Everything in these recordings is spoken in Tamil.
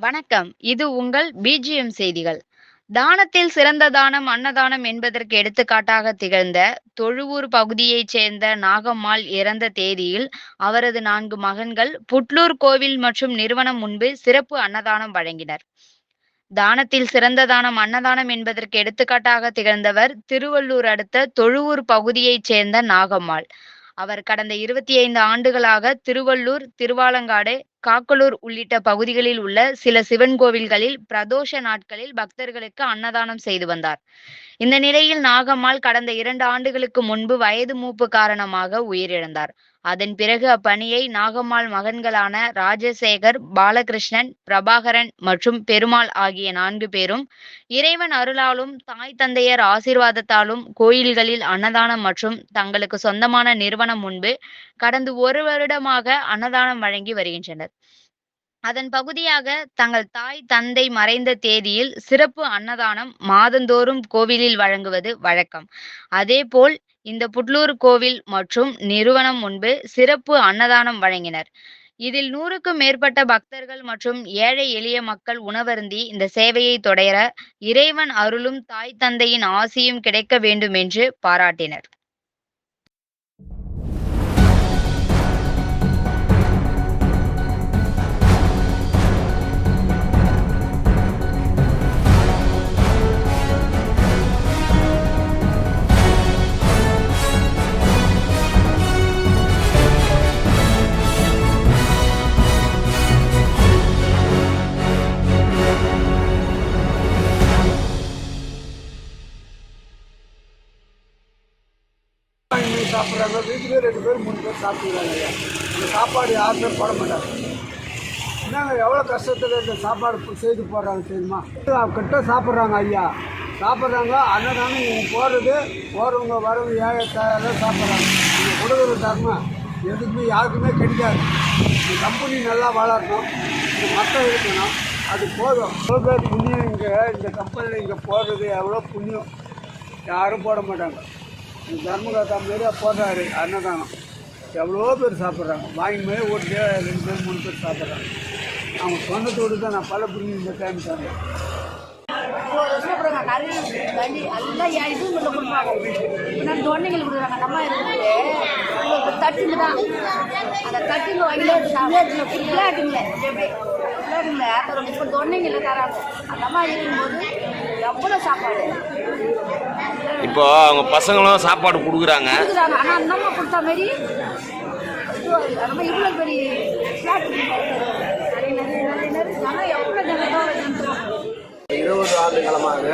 வணக்கம். இது உங்கள் பிஜிஎம் செய்திகள். தானத்தில் சிறந்த தானம் அன்னதானம் என்பதற்கு எடுத்துக்காட்டாக திகழ்ந்த தொழுவூர் பகுதியைச் சேர்ந்த நாகம்மாள் இறந்த தேதியில் அவரது நான்கு மகன்கள் புட்லூர் கோவில் மற்றும் நிறுவனம் முன்பு சிறப்பு அன்னதானம் வழங்கினர். தானத்தில் சிறந்த தானம் அன்னதானம் என்பதற்கு எடுத்துக்காட்டாக திகழ்ந்தவர் திருவள்ளூர் அடுத்த தொழுவூர் பகுதியைச் சேர்ந்த நாகம்மாள். அவர் கடந்த இருபத்தி ஐந்து ஆண்டுகளாக திருவள்ளூர் திருவாலங்காடு காக்கலூர் உள்ளிட்ட பகுதிகளில் உள்ள சில சிவன் கோவில்களில் பிரதோஷ நாட்களில் பக்தர்களுக்கு அன்னதானம் செய்து வந்தார். இந்த நிலையில் நாகம்மாள் கடந்த இரண்டு ஆண்டுகளுக்கு முன்பு வயது மூப்பு காரணமாக உயிரிழந்தார். அதன் பிறகு அப்பணியை நாகம்மாள் மகன்களான ராஜசேகர் பாலகிருஷ்ணன் பிரபாகரன் மற்றும் பெருமாள் ஆகிய நான்கு பேரும் இறைவன் அருளாலும் தாய் தந்தையர் ஆசீர்வாதத்தாலும் கோயில்களில் அன்னதானம் மற்றும் தங்களுக்கு சொந்தமான நிறுவனம் முன்பு கடந்த ஒரு வருடமாக அன்னதானம் வழங்கி வருகின்றனர். அதன் பகுதியாக தங்கள் தாய் தந்தை மறைந்த தேதியில் சிறப்பு அன்னதானம் மாதந்தோறும் கோவிலில் வழங்குவது வழக்கம். அதேபோல் இந்த புட்லூர் கோவில் மற்றும் நிறுவனம் முன்பு சிறப்பு அன்னதானம் வழங்கினர். இதில் நூறுக்கும் மேற்பட்ட பக்தர்கள் மற்றும் ஏழை எளிய மக்கள் உணவருந்தி இந்த சேவையை தொடர இறைவன் அருளும் தாய் தந்தையின் ஆசியும் கிடைக்க வேண்டும் என்று பாராட்டினர். வாங்கி சாப்பிட்றாங்க. வீட்டுக்கே ரெண்டு பேர் மூணு பேர் சாப்பிடுறாங்க ஐயா இந்த சாப்பாடு யாருமே போட மாட்டாங்க. என்னங்க எவ்வளோ கஷ்டத்தில் இந்த சாப்பாடு செய்து போடுறாங்க தெரியுமா? கிட்ட சாப்பிட்றாங்க ஐயா. சாப்பிட்றாங்க அன்னதானம் இவங்க போடுறது போகிறவங்க வரவங்க ஏழை சாப்பிட்றாங்க. இவங்க கொடுக்குற தர்மம். எதுக்குமே யாருக்குமே கிடைக்காது. இந்த கம்பெனி நல்லா வளரணும். இந்த மக்கள் இருக்கணும். அது போதும். எவ்வளோ பேர் புண்ணியம் இங்கே இந்த கம்பெனியில் இங்கே போடுறது எவ்வளோ புண்ணியம்? யாரும் போட மாட்டாங்க. இந்த தர்மகர்த்தா மாரி போடுறாரு அன்னதானம். எவ்வளோ பேர் சாப்பிட்றாங்க. வாங்கி மேலே ஓட்டு ரெண்டு பேர் மூணு பேர் சாப்பிட்றாங்க. அவங்க சொந்தத்தோடு தான் நான் பல புரிஞ்சு இந்த டைம் தரேன் இது தொண்டைகள் கொடுக்குறாங்க நம்ம இருக்குது தட்டுங்க தான் அந்த தட்டுங்க விளையாட்டுங்களே விளையாட்டுங்களே இப்போ தொண்டைங்கள தராங்க. அந்த அம்மா இருக்கும்போது எவ்வளோ சாப்பாடு? இப்போ அவங்க பசங்களும் சாப்பாடு கொடுக்குறாங்க. இருபது ஆண்டு காலமாக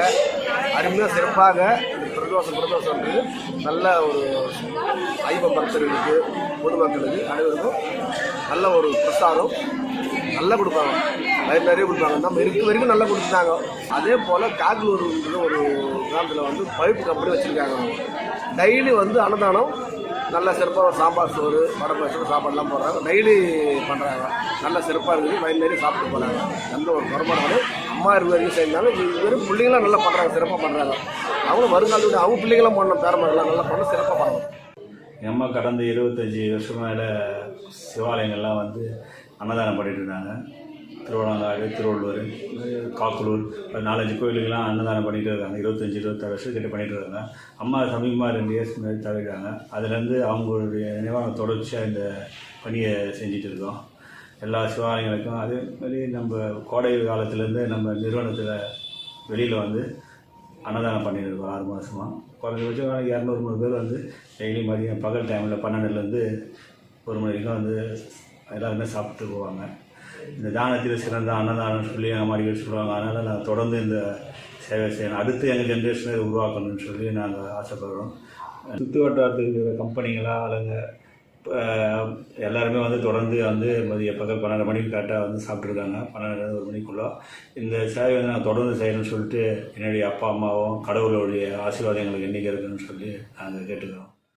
அருமையாக சிறப்பாக இந்த பிரதோஷம் பிரதோஷம்ன்றது நல்ல ஒரு ஐவ பக்தர்களுக்கு பொதுமக்களுக்கு அனைவருக்கும் நல்ல ஒரு பிரசாதம் நல்லா கொடுப்பாங்க. வயிறு நிறைய கொடுப்பாங்க. நம்ம இருக்க வரைக்கும் நல்லா கொடுத்துட்டாங்க. அதே போல் காக்கலூர் ஒரு கிராமத்தில் வந்து பைப் கம்பெனி வச்சுருக்காங்க. டெய்லி வந்து அன்னதானம் நல்ல சிறப்பாக சாம்பார் சோறு வடை சோறு சாப்பாடுலாம் போடுறாங்க. டெய்லி பண்ணுறாங்க நல்ல சிறப்பாக இருக்குது. வயிறு நிறைய சாப்பிட்டு போகிறாங்க எந்த ஒரு குறைபாடு அம்மா இருக்கிற வரைக்கும் செய்யறாங்க. வெறும் பிள்ளைங்களாம் நல்லா பண்ணுறாங்க சிறப்பாக பண்ணுறாங்க அவங்களும் வருங்காலத்தில் அவங்க பிள்ளைங்களாம் பண்ணணும். பேரமகள்லாம் நல்லா பண்ண சிறப்பாக பண்ணணும். எம்மா அம்மா கடந்த இருபத்தஞ்சி வருஷம் மேலே சிவாலயங்கள்லாம் வந்து அன்னதானம் பண்ணிட்டு இருந்தாங்க. திருவண்ணாமலை திருவள்ளூர் காக்கலூர் நாலஞ்சு கோயிலுக்கெல்லாம் அன்னதானம் பண்ணிட்டு இருக்காங்க. இருபத்தஞ்சி இருபத்தாறு வருஷம் கிட்ட பண்ணிட்டு இருக்காங்க. அம்மா சமீபமாக ரெண்டு இயர்ஸ் முன்னாடி தவிர்க்காங்க அதுலேருந்து அவங்களுடைய நினைவாக தொடர்ச்சியாக இந்த பணியை செஞ்சுட்டு இருக்கோம். எல்லா சிவாலயங்களுக்கும் அதே மாதிரி நம்ம கோடை காலத்துலேருந்து நம்ம நிறுவனத்தில் வெளியில் வந்து அன்னதானம் பண்ணியிருக்கோம் ஆறு மாதமாக குறைஞ்சபட்சம் இரநூறு மூணு பேர் வந்து டெய்லி மதியம் பகல் டைமில் பன்னெண்டுலேருந்து ஒரு மணி வரைக்கும் வந்து எல்லாருமே சாப்பிட்டு போவாங்க. இந்த தானத்தில் சிறந்த அன்னதானம் சொல்லி எங்கள் மாதிரி சொல்லுவாங்க. அதனால் நான் தொடர்ந்து இந்த சேவை செய்யணும். அடுத்து எங்கள் ஜென்ரேஷனை உருவாக்கணும்னு சொல்லி நாங்கள் ஆசைப்படுறோம். சுற்று வட்டாரத்தில் இருக்கிற கம்பெனிங்களா ஆளுங்க எல்லாருமே வந்து தொடர்ந்து வந்து மதிய பக்கம் பன்னெண்டு மணிக்கு கரெக்டாக வந்து சாப்பிட்ருக்காங்க பன்னெண்டு ஒரு மணிக்குள்ளே. இந்த சேவை வந்து நான் தொடர்ந்து செய்யணும்னு சொல்லிட்டு என்னுடைய அப்பா அம்மாவும் கடவுளுடைய ஆசீர்வாதம் எங்களுக்கு என்றைக்கு இருக்குன்னு சொல்லி நாங்கள் கேட்டுக்கிறோம்.